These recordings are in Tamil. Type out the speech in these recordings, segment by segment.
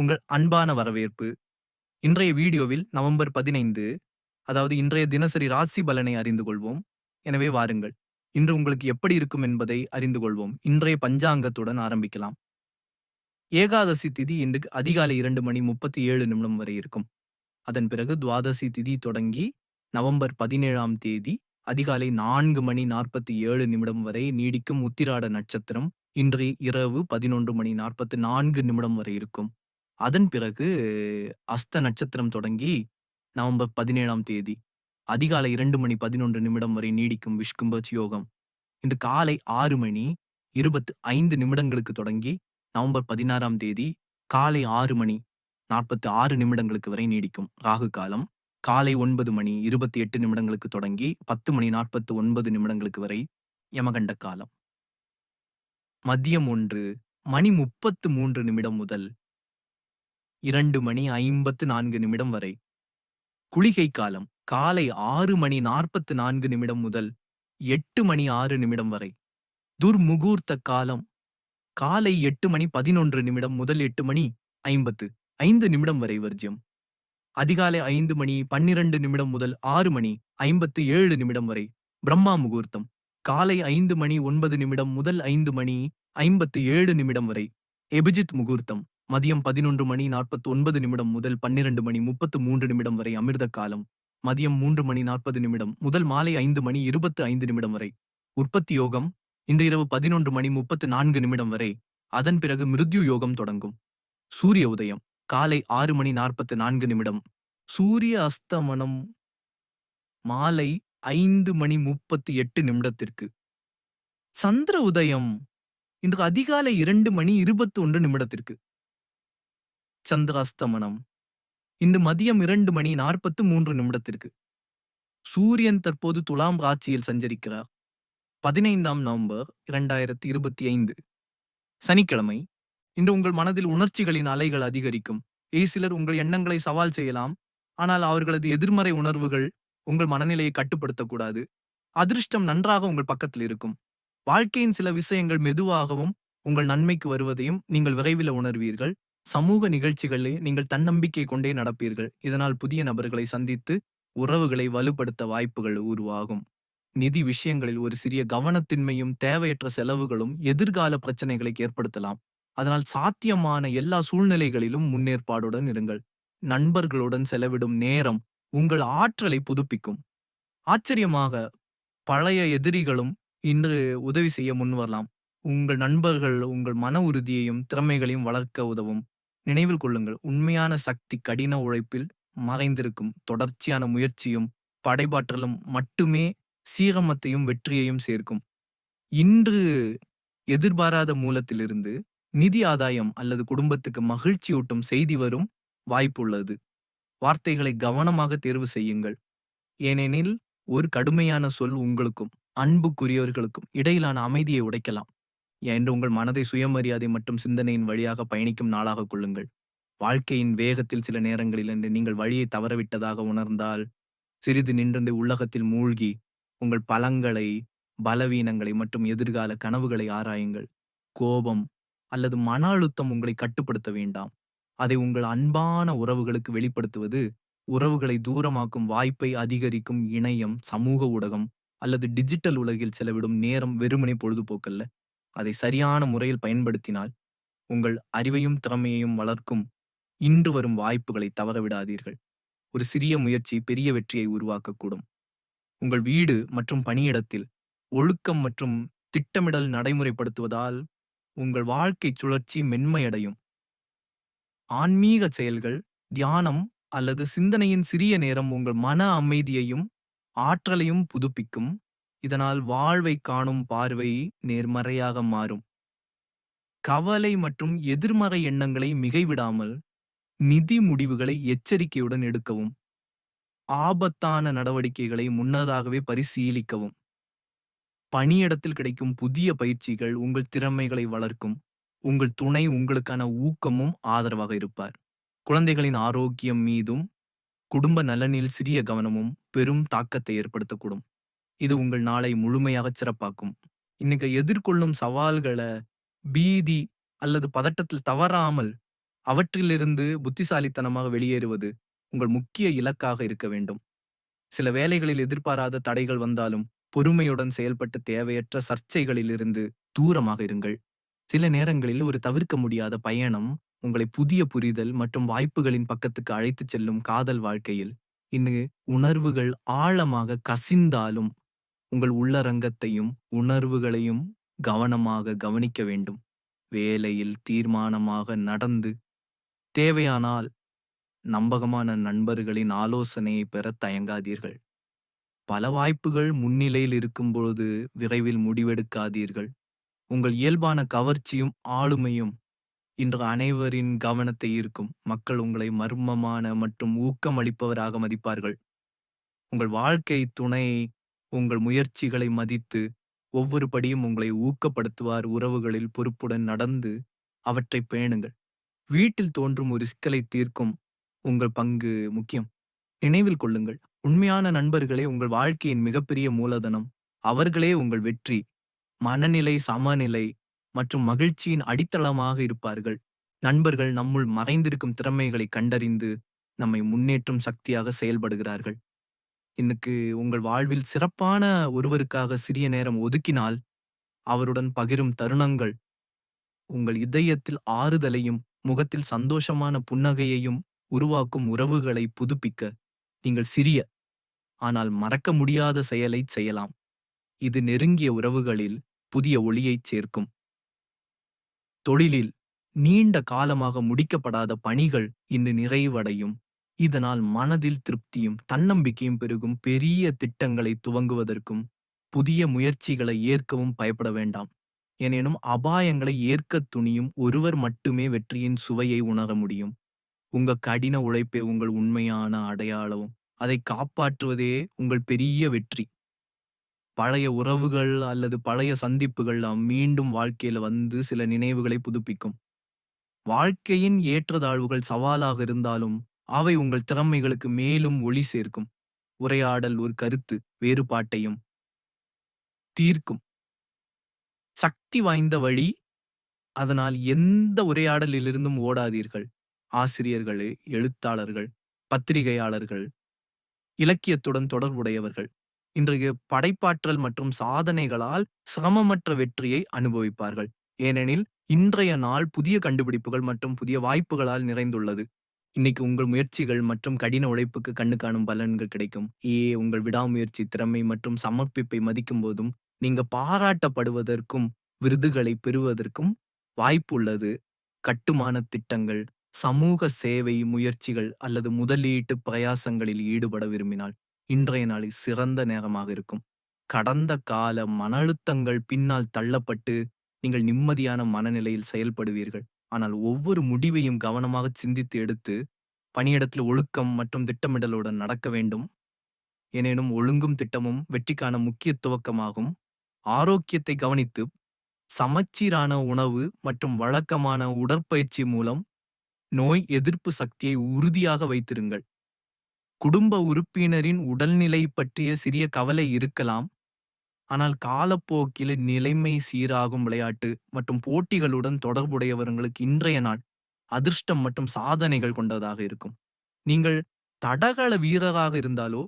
உங்கள் அன்பான வரவேற்பு. இன்றைய வீடியோவில் நவம்பர் 15 அதாவது இன்றைய தினசரி ராசி பலனை அறிந்து கொள்வோம். எனவே வாருங்கள். இன்று உங்களுக்கு எப்படி இருக்கும் என்பதை அறிந்து கொள்வோம். இன்றைய பஞ்சாங்கத்துடன் ஆரம்பிக்கலாம். ஏகாதசி திதி இன்று அதிகாலை இரண்டு மணி 37 நிமிடம் வரை இருக்கும். அதன் பிறகு துவாதசி திதி தொடங்கி நவம்பர் 17ஆம் தேதி அதிகாலை நான்கு மணி 47 நிமிடம் வரை நீடிக்கும் உத்திராட நட்சத்திரம் இன்று இரவு 11 மணி 44 நிமிடம் வரை இருக்கும். அதன் பிறகு அஸ்த நட்சத்திரம் தொடங்கி நவம்பர் 17ஆம் தேதி அதிகாலை இரண்டு மணி 11 நிமிடம் வரை நீடிக்கும் விஷ்கும்பச் யோகம். இன்று காலை ஆறு மணி 25 நிமிடங்களுக்கு தொடங்கி நவம்பர் 16ஆம் தேதி காலை ஆறு மணி 46 நிமிடங்களுக்கு வரை நீடிக்கும் ராகு காலம். காலை ஒன்பது மணி 28 நிமிடங்களுக்கு தொடங்கி 10 மணி 49 நிமிடங்களுக்கு வரை யமகண்ட காலம். மதியம் ஒன்று மணி 33 நிமிடம் முதல் இரண்டு மணி ஐம்பத்து நான்கு நிமிடம் வரை. குளிகை காலம் காலை ஆறு மணி நாற்பத்து நான்கு நிமிடம் முதல் எட்டு மணி ஆறு நிமிடம் வரை. துர்முகூர்த்த காலம் காலை எட்டு மணி பதினொன்று நிமிடம் முதல் எட்டு மணி ஐம்பத்து ஐந்து நிமிடம் வரை வர்ஜியம். அதிகாலை ஐந்து மணி பன்னிரண்டு நிமிடம் முதல் ஆறு மணி ஐம்பத்து ஏழு நிமிடம் வரை பிரம்மா முகூர்த்தம் காலை ஐந்து மணி ஒன்பது நிமிடம் முதல் ஐந்து மணி ஐம்பத்து ஏழு நிமிடம் வரை எபிஜித் முகூர்த்தம். மதியம் பதினொன்று மணி நாற்பத்தி ஒன்பது நிமிடம் முதல் பன்னிரண்டு மணி முப்பத்து மூன்று நிமிடம் வரை அமிர்த காலம். மதியம் மூன்று மணி நாற்பது நிமிடம் முதல் மாலை ஐந்து மணி இருபத்து ஐந்து நிமிடம் வரை. உற்பத்தி யோகம் இன்று இரவு பதினொன்று மணி முப்பத்து நான்கு நிமிடம் வரை. அதன் பிறகு மிருத்யு யோகம் தொடங்கும். சூரிய உதயம் காலை ஆறு மணி நாற்பத்து நான்கு நிமிடம். சூரிய அஸ்தமனம் மாலை ஐந்து மணி முப்பத்து எட்டு நிமிடத்திற்கு. சந்திர உதயம் இன்று அதிகாலை இரண்டு மணி இருபத்தி ஒன்று நிமிடத்திற்கு. சந்திராஸ்தமனம் இன்று மதியம் இரண்டு மணி 43 நிமிடத்திற்கு. சூரியன் தற்போது துலாம் ராட்சியில் சஞ்சரிக்கிறார். 15ஆம் நவம்பர் 2025 சனிக்கிழமை இன்று உங்கள் மனதில் உணர்ச்சிகளின் அலைகள் அதிகரிக்கும். ஏ சிலர் உங்கள் எண்ணங்களை சவால் செய்யலாம். ஆனால் அவர்களது எதிர்மறை உணர்வுகள் உங்கள் மனநிலையை கட்டுப்படுத்தக்கூடாது. அதிர்ஷ்டம் நன்றாக உங்கள் பக்கத்தில் இருக்கும். வாழ்க்கையின் சில விஷயங்கள் மெதுவாகவும் உங்கள் நன்மைக்கு வருவதையும் நீங்கள் விரைவில் உணர்வீர்கள். சமூக நிகழ்ச்சிகளில் நீங்கள் தன்னம்பிக்கை கொண்டே நடப்பீர்கள். இதனால் புதிய நபர்களை சந்தித்து உறவுகளை வலுப்படுத்த வாய்ப்புகள் உருவாகும். நிதி விஷயங்களில் ஒரு சிறிய கவனத்தின்மையும் தேவையற்ற செலவுகளும் எதிர்கால பிரச்சனைகளை ஏற்படுத்தலாம். அதனால் சாத்தியமான எல்லா சூழ்நிலைகளிலும் முன்னேற்பாடுடன் இருங்கள். நண்பர்களுடன் செலவிடும் நேரம் உங்கள் ஆற்றலை புதுப்பிக்கும். ஆச்சரியமாக பழைய எதிரிகளும் இன்று உதவி செய்ய முன்வரலாம். உங்கள் நண்பர்கள் உங்கள் மன உறுதியையும் திறமைகளையும் வளர்க்க உதவும். நினைவில் கொள்ளுங்கள் உண்மையான சக்தி கடின உழைப்பில் மறைந்திருக்கும். தொடர்ச்சியான முயற்சியும் படைப்பாற்றலும் மட்டுமே சீரமத்தையும் வெற்றியையும் சேர்க்கும். இன்று எதிர்பாராத மூலத்திலிருந்து நிதி ஆதாயம் அல்லது குடும்பத்துக்கு மகிழ்ச்சியூட்டும் செய்தி வரும் வாய்ப்புள்ளது. வார்த்தைகளை கவனமாக தேர்வு செய்யுங்கள். ஏனெனில் ஒரு கடுமையான சொல் உங்களுக்கும் அன்புக்குரியவர்களுக்கும் இடையிலான அமைதியை உடைக்கலாம். என்று உங்கள் மனதை சுயமரியாதை மற்றும் சிந்தனையின் வழியாக பயணிக்கும் நாளாக கொள்ளுங்கள். வாழ்க்கையின் வேகத்தில் சில நேரங்களில் நீங்கள் வழியை தவறவிட்டதாக உணர்ந்தால் சிறிது நின்று உள்ளகத்தில் மூழ்கி உங்கள் பலங்களை பலவீனங்களை மற்றும் எதிர்கால கனவுகளை ஆராயுங்கள். கோபம் அல்லது மன அழுத்தம் உங்களை கட்டுப்படுத்த வேண்டாம். அதை உங்கள் அன்பான உறவுகளுக்கு வெளிப்படுத்துவது உறவுகளை தூரமாக்கும் வாய்ப்பை அதிகரிக்கும் இணையம் சமூக ஊடகம் அல்லது டிஜிட்டல் உலகில் செலவிடும் நேரம் வெறுமனை பொழுதுபோக்கல்ல. அதை சரியான முறையில் பயன்படுத்தினால் உங்கள் அறிவையும் திறமையையும் வளர்க்கும் இன்று வரும் வாய்ப்புகளை தவறவிடாதீர்கள். ஒரு சிறிய முயற்சி பெரிய வெற்றியை உருவாக்கக்கூடும். உங்கள் வீடு மற்றும் பணியிடத்தில் ஒழுக்கம் மற்றும் திட்டமிடல் நடைமுறைப்படுத்துவதால் உங்கள் வாழ்க்கை சுழற்சி மென்மையடையும். ஆன்மீக செயல்கள் தியானம் அல்லது சிந்தனையின் சிறிய நேரம் உங்கள் மன அமைதியையும் ஆற்றலையும் புதுப்பிக்கும். இதனால் வாழ்வை காணும் பார்வை நேர்மறையாக மாறும். கவலை மற்றும் எதிர்மறை எண்ணங்களை மிகைவிடாமல் நிதி முடிவுகளை எச்சரிக்கையுடன் எடுக்கவும். ஆபத்தான நடவடிக்கைகளை முன்னதாகவே பரிசீலிக்கவும். பணியிடத்தில் கிடைக்கும் புதிய பயிற்சிகள் உங்கள் திறமைகளை வளர்க்கும். உங்கள் துணை உங்களுக்கான ஊக்கமும் ஆதரவாக இருப்பார். குழந்தைகளின் ஆரோக்கியம் மீதும் குடும்ப நலனில் சிறிய கவனமும் பெரும் தாக்கத்தை ஏற்படுத்தக்கூடும். இது உங்கள் நாளை முழுமையாக சிறப்பாக்கும். இன்னைக்கு எதிர்கொள்ளும் சவால்கள பீதி அல்லது பதட்டத்தில் தவறாமல் அவற்றிலிருந்து புத்திசாலித்தனமாக வெளியேறுவது உங்கள் முக்கிய இலக்காக இருக்க வேண்டும் சில வேளைகளில் எதிர்பாராத தடைகள் வந்தாலும் பொறுமையுடன் செயல்பட்டு தேவையற்ற சர்ச்சைகளிலிருந்து தூரமாக இருங்கள் சில நேரங்களில் ஒரு தவிர்க்க முடியாத பயணம் உங்களை புதிய புரிதல் மற்றும் வாய்ப்புகளின் பக்கத்துக்கு அழைத்துச் செல்லும் காதல் வாழ்க்கையில் இன்னு உணர்வுகள் ஆழமாக கசிந்தாலும் உங்கள் உள்ளரங்கத்தையும் உணர்வுகளையும் கவனமாக கவனிக்க வேண்டும். வேலையில் தீர்மானமாக நடந்து தேவையானால் நம்பகமான நண்பர்களின் ஆலோசனையை பெற தயங்காதீர்கள். பல வாய்ப்புகள் முன்னிலையில் இருக்கும்பொழுது விரைவில் முடிவெடுக்காதீர்கள். உங்கள் இயல்பான கவர்ச்சியும் ஆளுமையும் இன்று அனைவரின் கவனத்தை ஈர்க்கும். மக்கள் உங்களை மர்மமான மற்றும் ஊக்கமளிப்பவராக மதிப்பார்கள். உங்கள் வாழ்க்கை துணை உங்கள் முயற்சிகளை மதித்து ஒவ்வொரு படியும் உங்களை ஊக்கப்படுத்துவார் உறவுகளில் பொறுப்புடன் நடந்து அவற்றை பேணுங்கள். வீட்டில் தோன்றும் ஒரு சிக்கலை தீர்க்கும் உங்கள் பங்கு முக்கியம். நினைவில் கொள்ளுங்கள். உண்மையான நண்பர்களே உங்கள் வாழ்க்கையின் மிகப்பெரிய மூலதனம். அவர்களே உங்கள் வெற்றி. மனநிலை சமநிலை மற்றும் மகிழ்ச்சியின் அடித்தளமாக இருப்பார்கள். நண்பர்கள் நம்முள் மறைந்திருக்கும் திறமைகளை கண்டறிந்து நம்மை முன்னேற்றும் சக்தியாக செயல்படுகிறார்கள். இன்னைக்கு உங்கள் வாழ்வில் சிறப்பான ஒருவருக்காக சிறிய நேரம் ஒதுக்கினால் அவருடன் பகிரும் தருணங்கள் உங்கள் இதயத்தில் ஆறுதலையும் முகத்தில் சந்தோஷமான புன்னகையையும் உருவாக்கும் உறவுகளை புதுப்பிக்க நீங்கள் சிறிய ஆனால் மறக்க முடியாத செயலை செய்யலாம். இது நெருங்கிய உறவுகளில் புதிய ஒளியைச் சேர்க்கும். தொழிலில் நீண்ட காலமாக முடிக்கப்படாத பணிகள் இன்று நிறைவடையும். இதனால் மனதில் திருப்தியும் தன்னம்பிக்கையும் பெருகும். பெரிய திட்டங்களை துவங்குவதற்கும் புதிய முயற்சிகளை ஏற்கவும் பயப்பட வேண்டாம். எனினும் அபாயங்களை ஏற்க துணியும் ஒருவர் மட்டுமே வெற்றியின் சுவையை உணர முடியும். உங்க கடின உழைப்பே உங்கள் உண்மையான அடையாளம். அதை காப்பாற்றுவதே உங்கள் பெரிய வெற்றி. பழைய உறவுகள் அல்லது பழைய சந்திப்புகள் மீண்டும் வாழ்க்கையில வந்து சில நினைவுகளை புதுப்பிக்கும். வாழ்க்கையின் ஏற்றதாழ்வுகள் சவாலாக இருந்தாலும் அவை உங்கள் திறமைகளுக்கு மேலும் ஒளி சேர்க்கும். உரையாடல் ஒரு கருத்து வேறுபாட்டையும் தீர்க்கும். சக்தி வாய்ந்த வழி அதனால் எந்த உரையாடலிலிருந்தும் ஓடாதீர்கள். ஆசிரியர்கள் எழுத்தாளர்கள் பத்திரிகையாளர்கள் இலக்கியத்துடன் தொடர்புடையவர்கள். இன்றைய படைப்பாற்றல் மற்றும் சாதனைகளால் சிரமமற்ற வெற்றியை அனுபவிப்பார்கள். ஏனெனில் இன்றைய நாள் புதிய கண்டுபிடிப்புகள் மற்றும் புதிய வாய்ப்புகளால் நிறைந்துள்ளது. இன்னைக்கு உங்கள் முயற்சிகள் மற்றும் கடின உழைப்புக்கு கண்ணு காணும் பலன்கள் கிடைக்கும். ஏ உங்கள் விடாமுயற்சி திறமை மற்றும் சமர்ப்பிப்பை மதிக்கும் போதும் நீங்க பாராட்டப்படுவதற்கும் விருதுகளை பெறுவதற்கும் வாய்ப்பு உள்ளது. கட்டுமான திட்டங்கள் சமூக சேவை முயற்சிகள் அல்லது முதலீட்டு பிரயாசங்களில் ஈடுபட விரும்பினால் இன்றைய நாளில் சிறந்த நேரமாக இருக்கும். கடந்த கால மன அழுத்தங்கள் பின்னால் தள்ளப்பட்டு நீங்கள் நிம்மதியான மனநிலையில் செயல்படுவீர்கள். ஆனால் ஒவ்வொரு முடிவையும் கவனமாக சிந்தித்து எடுத்து பணியிடத்தில் ஒழுக்கம் மற்றும் திட்டமிடலுடன் நடக்க வேண்டும். எனினும் ஒழுங்கும் திட்டமும் வெற்றிக்கான முக்கிய துவக்கமாகும். ஆரோக்கியத்தை கவனித்து சமச்சீரான உணவு மற்றும் வழக்கமான உடற்பயிற்சி மூலம் நோய் எதிர்ப்பு சக்தியை உறுதியாக வைத்திருங்கள். குடும்ப உறுப்பினரின் உடல்நிலை பற்றிய சிறிய கவலை இருக்கலாம். ஆனால் காலப்போக்கில் நிலைமை சீராகும் விளையாட்டு மற்றும் போட்டிகளுடன் தொடர்புடையவர்களுக்கு இன்றைய நாள் அதிர்ஷ்டம் மற்றும் சாதனைகள் கொண்டதாக இருக்கும். நீங்கள் தடகள வீரராக இருந்தாலோ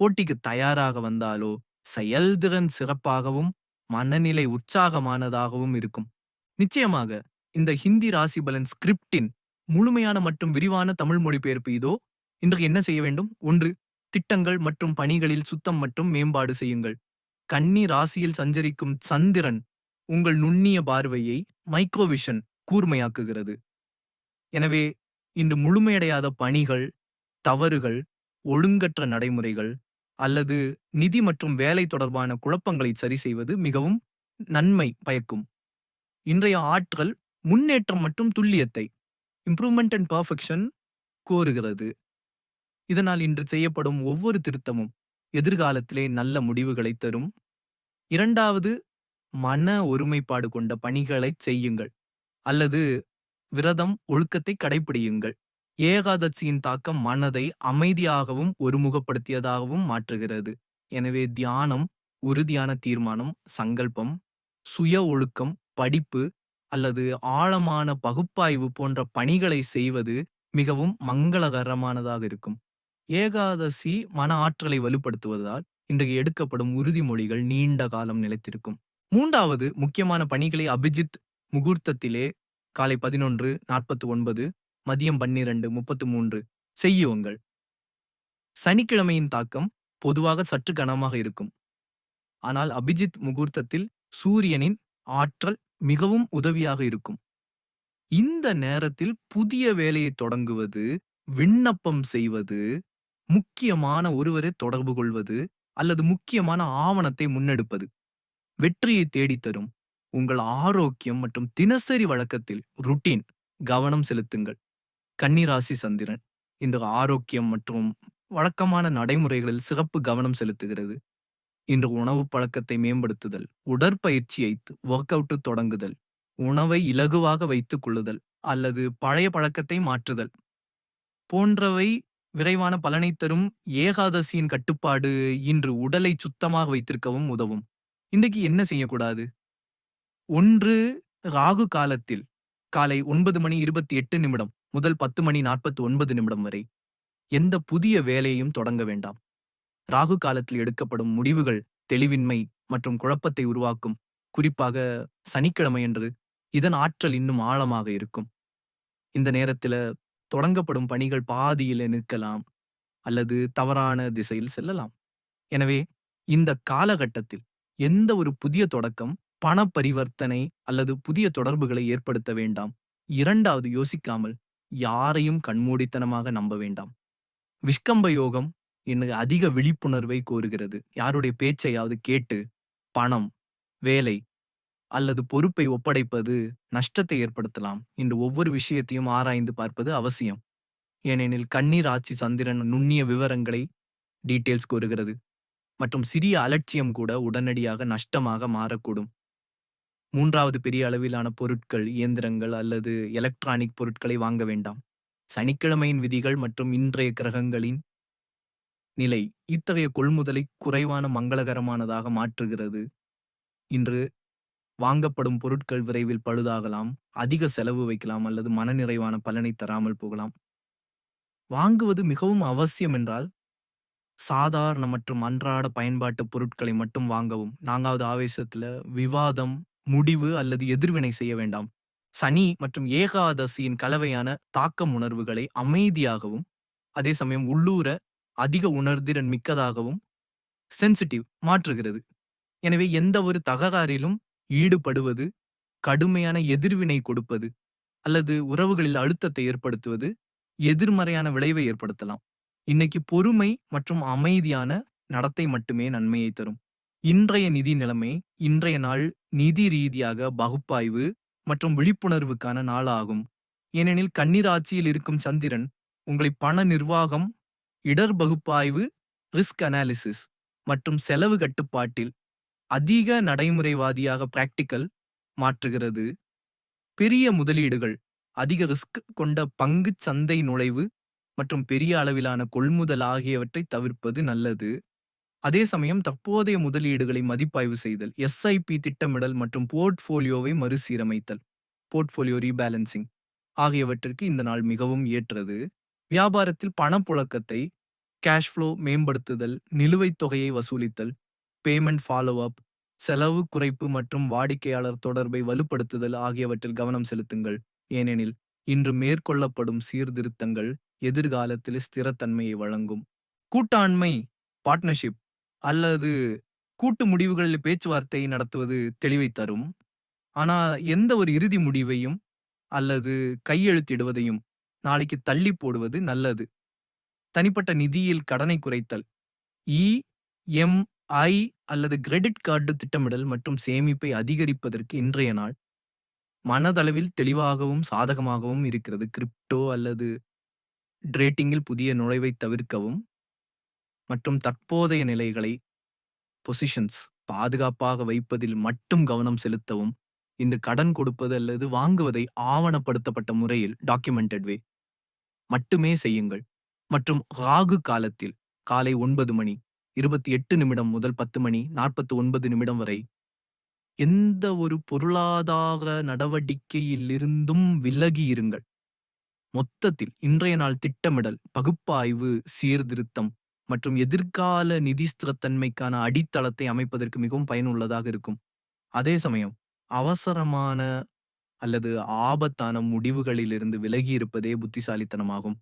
போட்டிக்கு தயாராக வந்தாலோ செயல்திறன் சிறப்பாகவும் மனநிலை உற்சாகமானதாகவும் இருக்கும். நிச்சயமாக இந்த ஹிந்தி ராசி பலன் ஸ்கிரிப்டின் முழுமையான மற்றும் விரிவான தமிழ் மொழிபெயர்ப்பு இதோ இன்று என்ன செய்ய வேண்டும்? ஒன்று திட்டங்கள் மற்றும் பணிகளில் சுத்தம் மற்றும் மேம்பாடு செய்யுங்கள். கன்னி ராசியில் சஞ்சரிக்கும் சந்திரன் உங்கள் நுண்ணிய பார்வையை மைக்ரோவிஷன் கூர்மையாக்குகிறது. எனவே இன்று முழுமையடையாத பணிகள் தவறுகள் ஒழுங்கற்ற நடைமுறைகள் அல்லது நிதி மற்றும் வேலை தொடர்பான குழப்பங்களை சரி செய்வது மிகவும் நன்மை பயக்கும். இன்றைய ஆற்றல் முன்னேற்றம் மற்றும் துல்லியத்தை இம்ப்ரூவ்மெண்ட் அண்ட் பர்ஃபெக்ஷன் கோருகிறது. இதனால் இன்று செய்யப்படும் ஒவ்வொரு திருத்தமும் எதிர்காலத்திலே நல்ல முடிவுகளை தரும். இரண்டாவது மன ஒருமைப்பாடு கொண்ட பணிகளை செய்யுங்கள். அல்லது விரதம் ஒழுக்கத்தை கடைபிடியுங்கள் ஏகாதசியின் தாக்கம் மனதை அமைதியாகவும் ஒருமுகப்படுத்தியதாகவும் மாற்றுகிறது. எனவே தியானம் உறுதியான தீர்மானம் சங்கல்பம் சுய ஒழுக்கம் படிப்பு அல்லது ஆழமான பகுப்பாய்வு போன்ற பணிகளை செய்வது மிகவும் மங்களகரமானதாக இருக்கும். ஏகாதசி மன ஆற்றலை வலுப்படுத்துவதால் இன்றைக்கு எடுக்கப்படும் உறுதிமொழிகள் நீண்ட காலம் நிலைத்திருக்கும். மூன்றாவது முக்கியமான பணிகளை அபிஜித் முகூர்த்தத்திலே காலை பதினொன்று நாற்பத்து ஒன்பது மதியம் பன்னிரண்டு முப்பத்து மூன்று செய்யுங்கள். சனிக்கிழமையின் தாக்கம் பொதுவாக சற்று கனமாக இருக்கும். ஆனால் அபிஜித் முகூர்த்தத்தில் சூரியனின் ஆற்றல் மிகவும் உதவியாக இருக்கும். இந்த நேரத்தில் புதிய வேலையை தொடங்குவது, விண்ணப்பம் செய்வது, முக்கியமான ஒருவரை தொடர்பு கொள்வது அல்லது முக்கியமான ஆவணத்தை முன்னெடுப்பது வெற்றியை தேடித் தரும். உங்கள் ஆரோக்கியம் மற்றும் தினசரி வழக்கத்தில் ருட்டீன் கவனம் செலுத்துங்கள். கன்னிராசி சந்திரன் இன்று ஆரோக்கியம் மற்றும் வழக்கமான நடைமுறைகளில் சிறப்பு கவனம் செலுத்துகிறது. இன்று உணவு பழக்கத்தை மேம்படுத்துதல், உடற்பயிற்சியை ஒர்க் அவுட் தொடங்குதல், உணவை இலகுவாக வைத்துக் கொள்ளுதல் அல்லது பழைய பழக்கத்தை மாற்றுதல் போன்றவை விரைவான பலனை தரும். ஏகாதசியின் கட்டுப்பாடு இன்று உடலை சுத்தமாக வைத்திருக்கவும் உதவும். இன்றைக்கு என்ன செய்யக்கூடாது? ஒன்று ராகு காலத்தில் காலை ஒன்பது மணி இருபத்தி எட்டு நிமிடம் முதல் பத்து மணி நாற்பத்தி ஒன்பது நிமிடம் வரை எந்த புதிய வேலையையும் தொடங்க வேண்டாம். ராகு காலத்தில் எடுக்கப்படும் முடிவுகள் தெளிவின்மை மற்றும் குழப்பத்தை உருவாக்கும். குறிப்பாக சனிக்கிழமையன்று இதன் ஆற்றல் இன்னும் ஆழமாக இருக்கும். இந்த நேரத்தில் தொடங்கப்படும் பணிகள் பாதியில் நிற்கலாம் அல்லது தவறான திசையில் செல்லலாம். எனவே இந்த காலகட்டத்தில் எந்த ஒரு புதிய தொடக்கம், பண பரிவர்த்தனை அல்லது புதிய தொடர்புகளை ஏற்படுத்த வேண்டாம். இரண்டாவது யோசிக்காமல் யாரையும் கண்மூடித்தனமாக நம்ப வேண்டாம். விஷ்கம்ப யோகம் இன்னும் அதிக விழிப்புணர்வை கோருகிறது. யாருடைய பேச்சையாவது கேட்டு பணம், வேலை அல்லது பொறுப்பை ஒப்படைப்பது நஷ்டத்தை ஏற்படுத்தலாம். என்று ஒவ்வொரு விஷயத்தையும் ஆராய்ந்து பார்ப்பது அவசியம். ஏனெனில் கண்ணீர் ஆட்சி சந்திரன் நுண்ணிய விவரங்களை டீட்டெயில்ஸ் கூறுகிறது மற்றும் சிறிய அலட்சியம் கூட உடனடியாக நஷ்டமாக மாறக்கூடும். மூன்றாவது பெரிய அளவிலான பொருட்கள், இயந்திரங்கள் அல்லது எலக்ட்ரானிக் பொருட்களை வாங்க வேண்டாம். சனிக்கிழமையின் விதிகள் மற்றும் இன்றைய கிரகங்களின் நிலை இத்தகைய கொள்முதலை குறைவான மங்களகரமானதாக மாற்றுகிறது. இன்று வாங்கப்படும் பொருட்கள் விரைவில் பழுதாகலாம், அதிக செலவு வைக்கலாம் அல்லது மனநிறைவான பலனை தராமல் போகலாம். வாங்குவது மிகவும் அவசியம் என்றால், சாதாரண மற்றும் அன்றாட பயன்பாட்டு பொருட்களை மட்டும் வாங்கவும். நான்காவது ஆவேசத்துல விவாதம், முடிவு அல்லது எதிர்வினை செய்ய வேண்டாம். சனி மற்றும் ஏகாதசியின் கலவையான தாக்கம் உணர்வுகளை அமைதியாகவும், அதே சமயம் உள்ளூர அதிக உணர்திறன் மிக்கதாகவும் சென்சிட்டிவ் மாற்றுகிறது. எனவே எந்த ஒரு தகராறிலும் ஈடுபடுவது, கடுமையான எதிர்வினை கொடுப்பது அல்லது உறவுகளில் அழுத்தத்தை ஏற்படுத்துவது எதிர்மறையான விளைவை ஏற்படுத்தலாம். இன்னைக்கு பொறுமை மற்றும் அமைதியான நடத்தை மட்டுமே நன்மையை தரும். இன்றைய நிதி நிலைமை இன்றைய நாள் நிதி ரீதியாக பகுப்பாய்வு மற்றும் விழிப்புணர்வுக்கான நாளாகும் ஏனெனில் கன்னிராட்சியில் இருக்கும் சந்திரன் உங்களை பண நிர்வாகம், இடர் பகுப்பாய்வு, ரிஸ்க் அனாலிசிஸ் மற்றும் செலவு கட்டுப்பாட்டில் அதிக நடைமுறைவாதியாக பிராக்டிக்கல் மாற்றுகிறது. பெரிய முதலீடுகள், அதிக ரிஸ்க் கொண்ட பங்குச் சந்தை நுழைவு மற்றும் பெரிய அளவிலான கொள்முதல் ஆகியவற்றை தவிர்ப்பது நல்லது. அதே சமயம் தற்போதைய முதலீடுகளை மதிப்பாய்வு செய்தல், எஸ்ஐபி திட்டமிடல் மற்றும் போர்ட்ஃபோலியோவை மறுசீரமைத்தல் போர்ட்ஃபோலியோ ரீபேலன்சிங் ஆகியவற்றிற்கு இந்த நாள் மிகவும் ஏற்றது. வியாபாரத்தில் பணப்புழக்கத்தை கேஷ் ஃப்ளோ மேம்படுத்துதல், நிலுவைத் தொகையை வசூலித்தல், பேமெண்ட் ஃபாலோ அப், செலவு குறைப்பு மற்றும் வாடிக்கையாளர் தொடர்பை வலுப்படுத்துதல் ஆகியவற்றில் கவனம் செலுத்துங்கள். ஏனெனில் இன்று மேற்கொள்ளப்படும் சீர்திருத்தங்கள் எதிர்காலத்தில் ஸ்திரத்தன்மையை வழங்கும். கூட்டாண்மை பார்ட்னர்ஷிப் அல்லது கூட்டு முடிவுகளில் பேச்சுவார்த்தை நடத்துவது தெளிவை தரும். ஆனா எந்த ஒரு இறுதி முடிவையும் அல்லது கையெழுத்திடுவதையும் நாளைக்கு தள்ளி போடுவது நல்லது. தனிப்பட்ட நிதியில் கடனை குறைத்தல், இ. எம். ஐ அல்லது கிரெடிட் கார்டு திட்டமிடல் மற்றும் சேமிப்பை அதிகரிப்பதற்கு இன்றைய நாள் மனதளவில் தெளிவாகவும் சாதகமாகவும் இருக்கிறது. கிரிப்டோ அல்லது டிரேட்டிங்கில் புதிய நுழைவை தவிர்க்கவும் மற்றும் தற்போதைய நிலைகளை பொசிஷன்ஸ் பாதுகாப்பாக வைப்பதில் மட்டும் கவனம் செலுத்தவும். இன்று கடன் கொடுப்பது அல்லது வாங்குவதை ஆவணப்படுத்தப்பட்ட முறையில் டாக்குமெண்டட் வே மட்டுமே செய்யுங்கள். மற்றும் ராகு காலத்தில் காலை ஒன்பது மணி இருபத்தி எட்டு நிமிடம் முதல் பத்து மணி நாற்பத்தி ஒன்பது நிமிடம் வரை எந்த ஒரு பொருளாதார நடவடிக்கையிலிருந்தும் விலகி இருங்கள். மொத்தத்தில் இன்றைய நாள் திட்டமிடல், பகுப்பாய்வு, சீர்திருத்தம் மற்றும் எதிர்கால நிதி ஸ்திரத்தன்மைக்கான அடித்தளத்தை அமைப்பதற்கு மிகவும் பயனுள்ளதாக இருக்கும். அதே சமயம் அவசரமான அல்லது ஆபத்தான முடிவுகளிலிருந்து விலகி இருப்பதே புத்திசாலித்தனமாகும்.